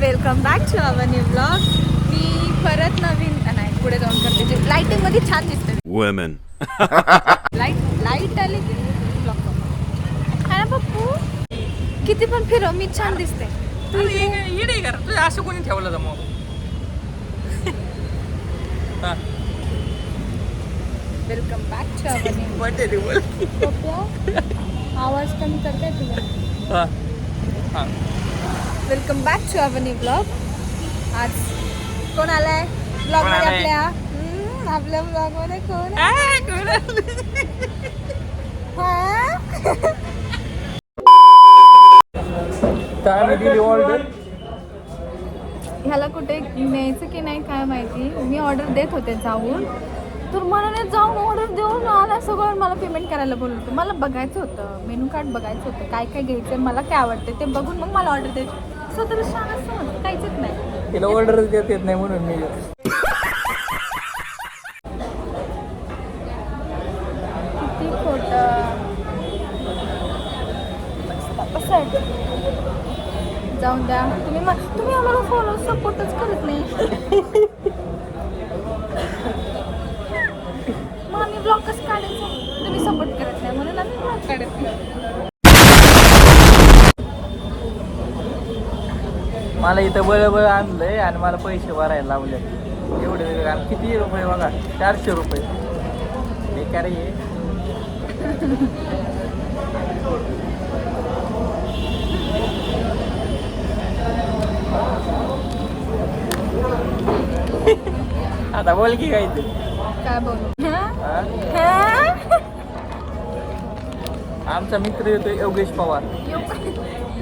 Welcome back to our new vlog मी परत नवीन नाही पुढे जाऊन करते. जे लाइटिंगमध्ये छान दिसते Women. लाइट लाइट आली की ब्लॉक है ना पप्पू किती पण फिरव मी छान दिसते. तू येडे कर तुझ्या असं कोणी ठेवलं तर मग? हा, welcome back to our new birthday ते बोल आवाज कमी करताय तुझा हा. हा. Welcome back to our new vlog आज कोण आलाय? ब्लॉगमध्ये? आपल्या. हम्म, आपल्या ब्लॉगमध्ये कोण? हा? काय दिली ऑर्डर ह्याला कुठे न्यायचं की नाही काय माहिती? मी ऑर्डर देत होते जाऊन. तर मला नाही जाऊन ऑर्डर देऊन आला सगळं मला पेमेंट करायला बोलत होतं. मला बघायचं होतं. मेनू कार्ड बघायचं होतं. काय काय घ्यायचं मला काय आवडतं ते बघून मग मला ऑर्डर द्यायची स्वतःला असतं मला काहीच नाही. तिला ऑर्डर देत येत नाही म्हणून मी किती खोटं जाऊन द्या. तुम्ही म- तुम्ही आम्हाला फॉलो सपोर्टच करत नाही मग आम्ही ब्लॉग कसं काढायचं. तुम्ही सपोर्ट करत नाही. म्हणून आम्ही ब्लॉग काढत नाही. मला इथं बळ बळ आणलंय आणि मला पैसे भरायला लावले एवढे वेगळे आणि किती रुपये बघा चारशे रुपये. बेकार आहे आता बोल की काय ते? काय बोलू? आमचा मित्र येतो योगेश पवार.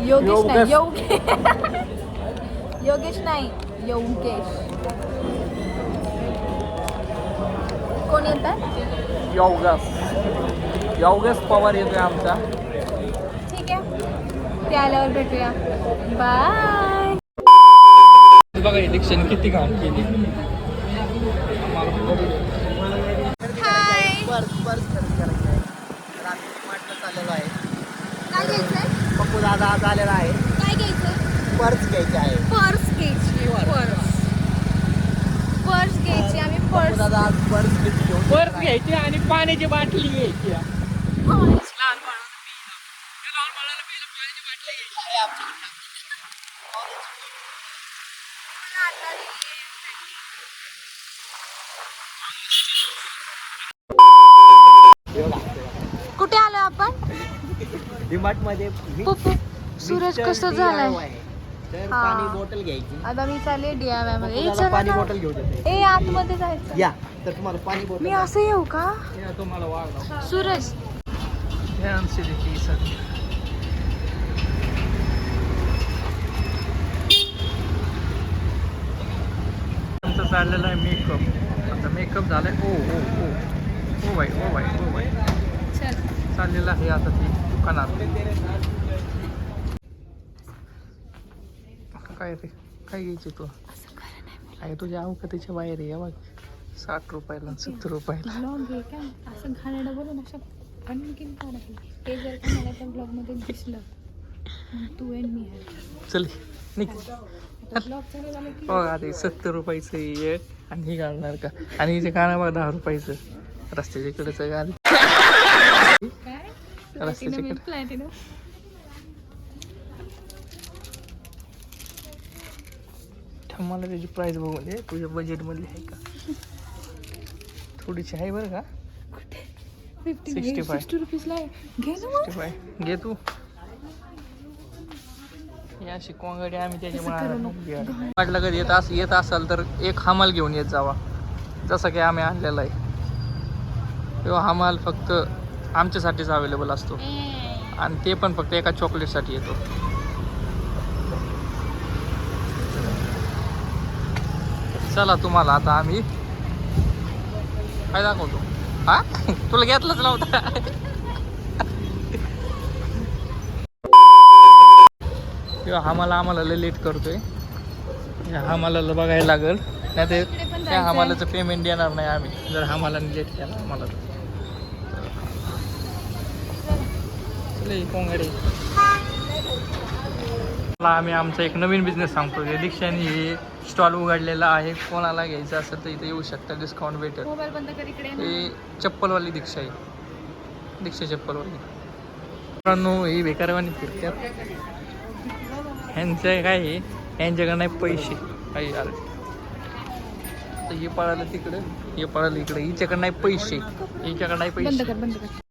योगेश. योगेश. योगेश नाही योगेश. कोण येतात योगस. योगेश पवार येतोय आमचा. ठीक आहे. ते आल्यावर भेटूया. बाय. बघा इलेक्शन किती घाण केली. हाय काय घ्यायचंय? पप्पू दादा आज आलेला आहे. काय घ्यायचंय? पर्स घ्यायची आहे पर्स घ्यायची पर्स पर्स घ्यायची आम्ही पप्पू पर्स दादा आज पर्स गिफ्ट घेऊन पर्स घ्यायची आणि पाण्याची बाटली घ्यायची. कुठे आलो आपण? डिमार्टमध्ये सूरज कसं झालाय. तर हा. पाणी बॉटल घ्यायची. आता मी चालले मध्ये. ए, दादा चला पाणी ना. बॉटल घेऊन येते ए आतमध्ये जायचं. या. तर तुम्हाला पाणी बॉटल मी असं येऊ का? तुम्हाला वाढ सूरज आमचं चाललेलं आहे मेकअप आता मेकअप झालाय. ओ ओ ओ. O by O by O by. चल. चाललेलं आहे आता ती दुकानात. काय रे? काय घ्यायची तू? काय तुझ्या अवकातीच्या बाहेर आहे बघ. साठ रुपयाला सत्तर रुपयाला. ब्लॉग आहे का? असं बोलून अशा आणखीन काढायला ते जर का मला त्या ब्लॉगमध्ये दिसलं तू अँड मी आहे. चल निघ. बघ हे सत्तर रुपयाचं हे आणि हे घालणार का? आणि इथे गाणं बघ दहा रुपयाचं. रस्त्याच्या इकडचं गाणं. रस्त्याच्या इकडे. मला त्याची प्राईस बघून दे तुझ्या बजेटमधली आहे का? थोडीशी आहे बरं का? फिफ्टी 65. सिक्स्टी रुपीजला सिक्स्टी फाय घे तू. या शिकवांगडी आम्ही त्याच्यामुळे. वाटलं कधी येत अस येत असाल तर एक हमाल घेऊन येत जावा. जसं की आम्ही आणलेला आहे. किंवा हमाल फक्त आमच्यासाठीच अवेलेबल असतो. आणि ते पण फक्त एका चॉकलेटसाठी येतो. चला तुम्हाला आता आम्ही काय दाखवतो? हा? तुला घेतलंच नव्हता. किंवा आम्हाला आम्हाला लय लेट करतोय. हमाला बघायला लागल. नाही तर त्या. हमालाचं पेमेंट देणार नाही आम्ही. जर हमाला लेट केला आम्हाला. चल, ही कोंगाडी मला आम्ही आमचा एक नवीन बिझनेस सांगतो. दीक्षाने हे स्टॉल उघडलेला आहे कोणाला घ्यायचं असेल तर इथे येऊ शकता डिस्काउंट भेटेल. हे चप्पलवाली दीक्षा आहे. दीक्षा चप्पलवाली. मित्रांनो ही बेकारवानी फिरत्यात. ह्यांचं काय आहे? यांच्याकडे नाही पैसे. काही यार. तर हे पळालं तिकडं हे पळालं इकडे. हिच्याकडे नाही पैसे. हिच्याकडे नाही पैसे.